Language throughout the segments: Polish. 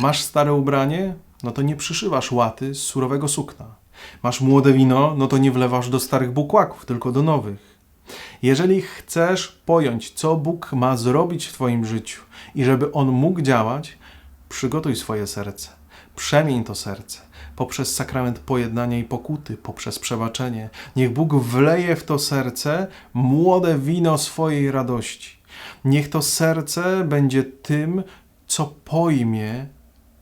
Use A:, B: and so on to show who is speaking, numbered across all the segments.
A: Masz stare ubranie? No to nie przyszywasz łaty z surowego sukna. Masz młode wino? No to nie wlewasz do starych bukłaków, tylko do nowych. Jeżeli chcesz pojąć, co Bóg ma zrobić w Twoim życiu i żeby On mógł działać, przygotuj swoje serce. Przemień to serce poprzez sakrament pojednania i pokuty, poprzez przebaczenie. Niech Bóg wleje w to serce młode wino swojej radości. Niech to serce będzie tym, co pojmie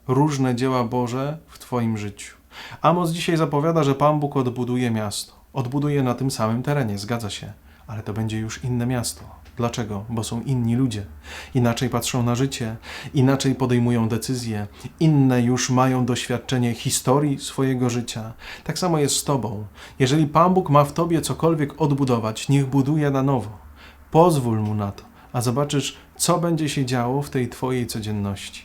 A: różne dzieła Boże w Twoim życiu. Amos dzisiaj zapowiada, że Pan Bóg odbuduje miasto. Odbuduje na tym samym terenie, zgadza się, ale to będzie już inne miasto. Dlaczego? Bo są inni ludzie. Inaczej patrzą na życie, inaczej podejmują decyzje, inne już mają doświadczenie historii swojego życia. Tak samo jest z Tobą. Jeżeli Pan Bóg ma w Tobie cokolwiek odbudować, niech buduje na nowo. Pozwól Mu na to, a zobaczysz, co będzie się działo w tej Twojej codzienności.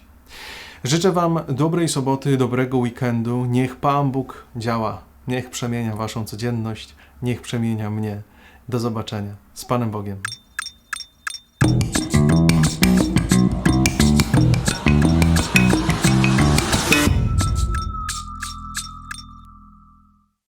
A: Życzę Wam dobrej soboty, dobrego weekendu. Niech Pan Bóg działa. Niech przemienia Waszą codzienność. Niech przemienia mnie. Do zobaczenia. Z Panem Bogiem.